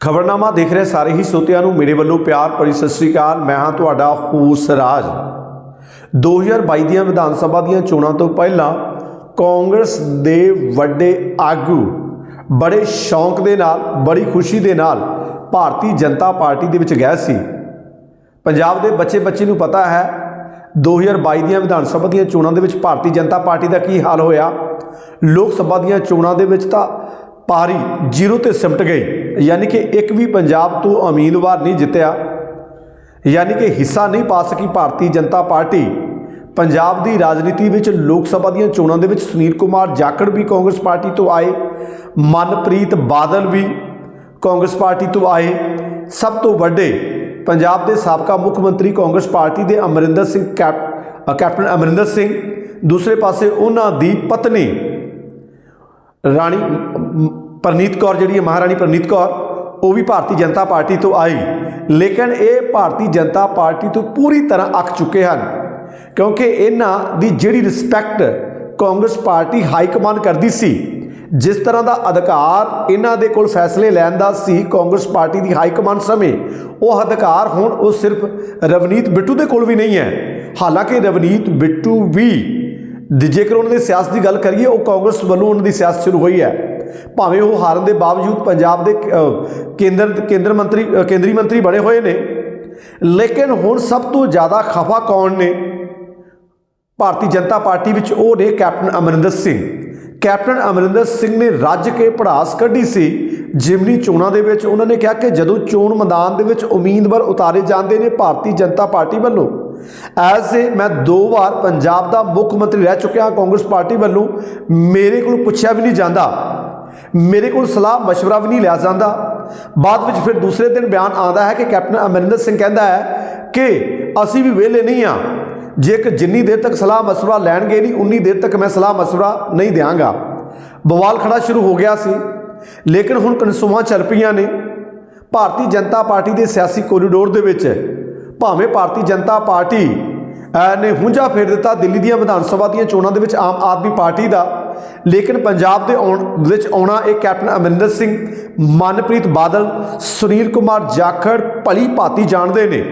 ਖਬਰਨਾਮਾ ਦੇਖ ਰਹੇ ਸਾਰੇ ਹੀ ਸੋਤਿਆਂ ਨੂੰ ਮੇਰੇ ਵੱਲੋਂ ਪਿਆਰ ਭਰੀ ਸਤਿ ਸ੍ਰੀ ਅਕਾਲ। ਮੈਂ ਹਾਂ ਤੁਹਾਡਾ ਹੂਸ ਰਾਜ। 2022 ਦੀਆਂ ਵਿਧਾਨ ਸਭਾ ਦੀਆਂ ਚੋਣਾਂ ਤੋਂ ਪਹਿਲਾਂ ਕਾਂਗਰਸ ਦੇ ਵੱਡੇ ਆਗੂ ਬੜੇ ਸ਼ੌਂਕ ਦੇ ਨਾਲ, ਬੜੀ ਖੁਸ਼ੀ ਦੇ ਨਾਲ ਭਾਰਤੀ ਜਨਤਾ ਪਾਰਟੀ ਦੇ ਵਿੱਚ ਗਏ ਸੀ। ਪੰਜਾਬ ਦੇ ਬੱਚੇ ਬੱਚੇ ਨੂੰ ਪਤਾ ਹੈ 2022 ਦੀਆਂ ਵਿਧਾਨ ਸਭਾ ਦੀਆਂ ਚੋਣਾਂ ਦੇ ਵਿੱਚ ਭਾਰਤੀ ਜਨਤਾ ਪਾਰਟੀ ਦਾ ਕੀ ਹਾਲ ਹੋਇਆ। ਲੋਕ ਸਭਾ ਦੀਆਂ ਚੋਣਾਂ ਦੇ ਵਿੱਚ ਤਾਂ ਪਾਰੀ ਜ਼ੀਰੋ ਤੇ ਸਿਮਟ ਗਈ। ਯਾਨੀ ਕਿ ਇੱਕ ਵੀ ਪੰਜਾਬ ਤੋਂ ਉਮੀਦਵਾਰ ਨਹੀਂ ਜਿੱਤਿਆ, ਯਾਨੀ ਕਿ ਹਿੱਸਾ ਨਹੀਂ ਪਾ ਸਕੀ ਭਾਰਤੀ ਜਨਤਾ ਪਾਰਟੀ, ਪੰਜਾਬ ਦੀ ਰਾਜਨੀਤੀ ਵਿੱਚ ਲੋਕ ਸਭਾ ਦੀਆਂ ਚੋਣਾਂ ਦੇ ਵਿੱਚ ਸੁਨੀਲ ਕੁਮਾਰ ਜਾਖੜ ਵੀ ਕਾਂਗਰਸ ਪਾਰਟੀ ਤੋਂ ਆਏ, ਮਨਪ੍ਰੀਤ ਬਾਦਲ ਵੀ ਕਾਂਗਰਸ ਪਾਰਟੀ ਤੋਂ ਆਏ। ਸਭ ਤੋਂ ਵੱਡੇ ਪੰਜਾਬ ਦੇ ਸਾਬਕਾ ਮੁੱਖ ਮੰਤਰੀ ਕਾਂਗਰਸ ਪਾਰਟੀ ਦੇ ਅਮਰਿੰਦਰ ਸਿੰਘ ਕੈਪ ਕੈਪਟਨ ਅਮਰਿੰਦਰ ਸਿੰਘ, ਦੂਸਰੇ ਪਾਸੇ ਉਹਨਾਂ ਦੀ ਪਤਨੀ ਰਾਣੀ ਪਰਨੀਤ ਕੌਰ ਜਿਹੜੀ ਹੈ, ਮਹਾਰਾਣੀ ਪ੍ਰਨੀਤ ਕੌਰ, ਉਹ ਵੀ ਭਾਰਤੀ ਜਨਤਾ ਪਾਰਟੀ ਤੋਂ ਆਈ। ਲੇਕਿਨ ਇਹ ਭਾਰਤੀ ਜਨਤਾ ਪਾਰਟੀ ਤੋਂ ਪੂਰੀ ਤਰ੍ਹਾਂ ਅੱਕ ਚੁੱਕੇ ਹਨ, ਕਿਉਂਕਿ ਇਹਨਾਂ ਦੀ ਜਿਹੜੀ respect Congress party high command ਕਰਦੀ ਸੀ, ਜਿਸ ਤਰ੍ਹਾਂ ਦਾ ਅਧਿਕਾਰ ਇਹਨਾਂ ਦੇ ਕੋਲ ਫੈਸਲੇ ਲੈਣ ਦਾ ਸੀ ਕਾਂਗਰਸ ਪਾਰਟੀ ਦੀ ਹਾਈ ਕਮਾਂਡ ਸਮੇਂ, ਉਹ ਅਧਿਕਾਰ ਹੁਣ ਉਹ ਸਿਰਫ ਰਵਨੀਤ ਬਿੱਟੂ ਦੇ ਕੋਲ ਵੀ ਨਹੀਂ ਹੈ। ਹਾਲਾਂਕਿ ਰਵਨੀਤ ਬਿੱਟੂ ਵੀ ਜੇਕਰ ਉਹਨਾਂ ਦੀ ਸਿਆਸਤ ਦੀ ਗੱਲ ਕਰੀਏ, ਉਹ ਕਾਂਗਰਸ ਵੱਲੋਂ ਉਹਨਾਂ ਦੀ ਸਿਆਸਤ ਸ਼ੁਰੂ ਹੋਈ ਹੈ। ਭਾਵੇਂ ਉਹ ਹਾਰਨ ਦੇ ਬਾਵਜੂਦ ਪੰਜਾਬ ਦੇ ਕੇਂਦਰ ਕੇਂਦਰ ਮੰਤਰੀ ਕੇਂਦਰੀ ਮੰਤਰੀ ਬਣੇ ਹੋਏ ਨੇ। ਲੇਕਿਨ ਹੁਣ ਸਭ ਤੋਂ ਜ਼ਿਆਦਾ ਖਫਾ ਕੌਣ ਨੇ? ਭਾਰਤੀ ਜਨਤਾ ਪਾਰਟੀ ਵਿੱਚ ਉਹ ਨੇ ਕੈਪਟਨ ਅਮਰਿੰਦਰ ਸਿੰਘ। ਕੈਪਟਨ ਅਮਰਿੰਦਰ ਸਿੰਘ ਨੇ ਰੱਜ ਕੇ ਪੜਾਸ ਕੱਢੀ ਸੀ। ਜਿਮਨੀ ਚੋਣਾਂ ਦੇ ਵਿੱਚ ਉਹਨਾਂ ਨੇ ਕਿਹਾ ਕਿ ਜਦੋਂ ਚੋਣ ਮੈਦਾਨ ਦੇ ਵਿੱਚ ਉਮੀਦਵਾਰ ਉਤਾਰੇ ਜਾਂਦੇ ਨੇ ਭਾਰਤੀ ਜਨਤਾ ਪਾਰਟੀ ਵੱਲੋਂ। ਐਜ਼ ਏ ਮੈਂ ਦੋ ਵਾਰ ਪੰਜਾਬ ਦਾ ਮੁੱਖ ਮੰਤਰੀ ਰਹਿ ਚੁੱਕਿਆ ਕਾਂਗਰਸ ਪਾਰਟੀ ਵੱਲੋਂ। ਮੇਰੇ ਕੋਲ ਪੁੱਛਿਆ ਵੀ ਨਹੀਂ ਜਾਂਦਾ। ਮੇਰੇ ਕੋਲ ਸਲਾਹ مشورہ ਵੀ ਨਹੀਂ ਲਿਆ ਜਾਂਦਾ ਬਾਅਦ ਵਿੱਚ ਫਿਰ ਦੂਸਰੇ ਦਿਨ ਬਿਆਨ ਆਉਂਦਾ ਹੈ ਕਿ ਕੈਪਟਨ ਅਮਰਿੰਦਰ ਸਿੰਘ ਕਹਿੰਦਾ ਹੈ ਕਿ ਅਸੀਂ ਵੀ ਵਿਹਲੇ ਨਹੀਂ ਆ ਜੇ ਕਿ ਜਿੰਨੀ ਦੇਰ ਤੱਕ ਸਲਾਹ مشورہ ਲੈਣਗੇ ਨਹੀਂ ਉਨੀ ਦੇਰ ਤੱਕ ਮੈਂ ਸਲਾਹ مشورہ ਨਹੀਂ ਦਿਆਂਗਾ ਬਵਾਲ ਖੜਾ ਸ਼ੁਰੂ ਹੋ ਗਿਆ ਸੀ ਲੇਕਿਨ ਹੁਣ ਕਨਸੂਆਂ ਚੱਲ ਪਈਆਂ ਨੇ ਭਾਰਤੀ ਜਨਤਾ ਪਾਰਟੀ ਦੇ ਸਿਆਸੀ ਕੋਰੀਡੋਰ ਦੇ ਵਿੱਚ ਭਾਵੇਂ ਭਾਰਤੀ ਜਨਤਾ ਪਾਰਟੀ ਅਹ, ਨੇ ਹੁੰਜਾ ਫੇਰ ਦਿੱਤਾ ਦਿੱਲੀ ਦੀਆਂ ਵਿਧਾਨ ਸਭਾ ਦੀਆਂ ਚੋਣਾਂ ਦੇ ਵਿੱਚ ਆਮ ਆਦਮੀ ਪਾਰਟੀ ਦਾ ਲੇਕਿਨ ਪੰਜਾਬ ਦੇ ਆਉਣ ਵਿੱਚ ਆਉਣਾ ਇਹ ਕੈਪਟਨ ਅਮਰਿੰਦਰ ਸਿੰਘ, ਮਨਪ੍ਰੀਤ ਬਾਦਲ, ਸੁਨੀਲ ਕੁਮਾਰ ਜਾਖੜ, ਭਲੀ ਭਾਤੀ ਜਾਣਦੇ ਨੇ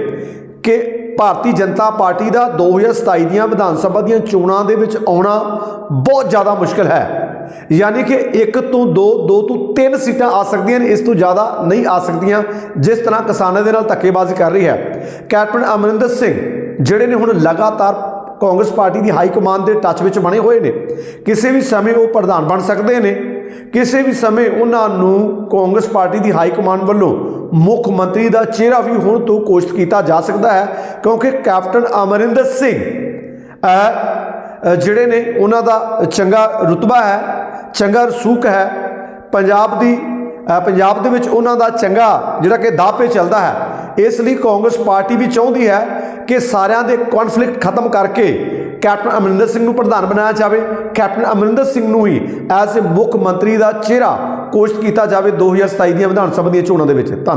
ਕਿ ਭਾਰਤੀ ਜਨਤਾ ਪਾਰਟੀ ਦਾ 2027 ਦੀਆਂ ਵਿਧਾਨ ਸਭਾ ਦੀਆਂ ਚੋਣਾਂ ਦੇ ਵਿੱਚ ਆਉਣਾ ਬਹੁਤ ਜ਼ਿਆਦਾ ਮੁਸ਼ਕਲ ਹੈ। ਯਾਨੀ ਕਿ ਇੱਕ ਤੋਂ ਦੋ ਦੋ ਤੋਂ ਤਿੰਨ ਸੀਟਾਂ ਆ ਸਕਦੀਆਂ ਨੇ, ਇਸ ਤੋਂ ਜ਼ਿਆਦਾ ਨਹੀਂ ਆ ਸਕਦੀਆਂ, ਜਿਸ ਤਰ੍ਹਾਂ ਕਿਸਾਨਾਂ ਦੇ ਨਾਲ ਧੱਕੇਬਾਜ਼ੀ ਕਰ ਰਹੀ ਹੈ। ਕੈਪਟਨ ਅਮਰਿੰਦਰ ਸਿੰਘ, ਜਿਹੜੇ ਨੇ ਹੁਣ ਲਗਾਤਾਰ ਕਾਂਗਰਸ ਪਾਰਟੀ ਦੀ ਹਾਈ ਕਮਾਂਡ ਦੇ ਟੱਚ ਵਿੱਚ ਬਣੇ ਹੋਏ ਨੇ। ਕਿਸੇ ਵੀ ਸਮੇਂ ਉਹ ਪ੍ਰਧਾਨ ਬਣ ਸਕਦੇ ਨੇ। ਕਿਸੇ ਵੀ ਸਮੇਂ ਉਹਨਾਂ ਨੂੰ ਕਾਂਗਰਸ ਪਾਰਟੀ ਦੀ ਹਾਈ ਕਮਾਂਡ ਵੱਲੋਂ ਮੁੱਖ ਮੰਤਰੀ ਦਾ ਚਿਹਰਾ ਵੀ ਹੁਣ ਤੋਂ ਕੋਸ਼ਿਸ਼ ਕੀਤਾ ਜਾ ਸਕਦਾ ਹੈ, ਕਿਉਂਕਿ ਕੈਪਟਨ ਅਮਰਿੰਦਰ ਸਿੰਘ ਜਿਹੜੇ ਨੇ ਉਹਨਾਂ ਦਾ ਚੰਗਾ ਰੁਤਬਾ ਹੈ, ਚੰਗਾ ਰਸੂਖ ਹੈ, ਪੰਜਾਬ ਦੀ ਪੰਜਾਬ ਦੇ ਵਿੱਚ ਉਹਨਾਂ ਦਾ ਚੰਗਾ ਜਿਹੜਾ ਕਿ ਦਾਅਪੇ ਚੱਲਦਾ ਹੈ। ਇਸ ਲਈ ਕਾਂਗਰਸ ਪਾਰਟੀ ਵੀ ਚਾਹੁੰਦੀ ਹੈ ਕਿ ਸਾਰਿਆਂ ਦੇ ਕਨਫਲਿਕਟ ਖਤਮ ਕਰਕੇ ਕੈਪਟਨ ਅਮਰਿੰਦਰ ਸਿੰਘ ਨੂੰ ਪ੍ਰਧਾਨ ਬਣਾਇਆ ਜਾਵੇ। ਕੈਪਟਨ ਅਮਰਿੰਦਰ ਸਿੰਘ ਨੂੰ ਹੀ ਐਜ਼ ਏ ਮੁੱਖ ਮੰਤਰੀ ਦਾ ਚਿਹਰਾ ਕੋਸ਼ਿਸ਼ ਕੀਤਾ ਜਾਵੇ 2027 ਦੀਆਂ ਵਿਧਾਨ ਸਭਾ ਦੀਆਂ ਚੋਣਾਂ ਦੇ ਵਿੱਚ। ਧੰਨਵਾਦ।